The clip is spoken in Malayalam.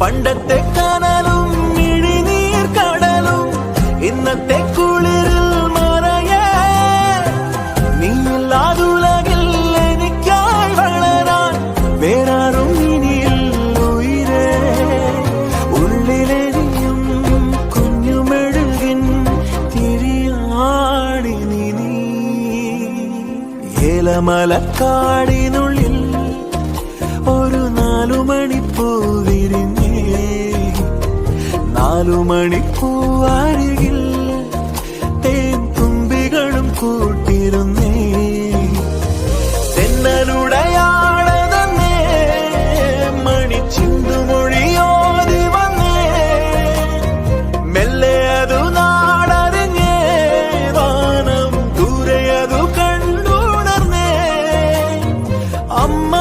പണ്ടത്തെ കനലും ഇഴിനീർ കടലും ഇന്നത്തെ കുളിരിൽ മറയേ. നീയില്ലാതുലകിൽ എനിക്കായി വളരാൻ വേറാറും ഇനിയിൽ ഉയരേ. ഉള്ളിലെരിയും കുഞ്ഞുമെഴുകിൻ തിരിയാടി നീ ഏലമലക്കാടിനുള്ളിൽ ഒരു നാലു മണിപ്പൂ വിരിഞ്ഞേ നാലുമണിക്കൂവാരികിൽ തേൻ തുമ്പികളും കൂട്ടിരുന്നേ. തെന്നലുടയാളെ വന്നേ. മെല്ലെ അതു വാനം അമ്മ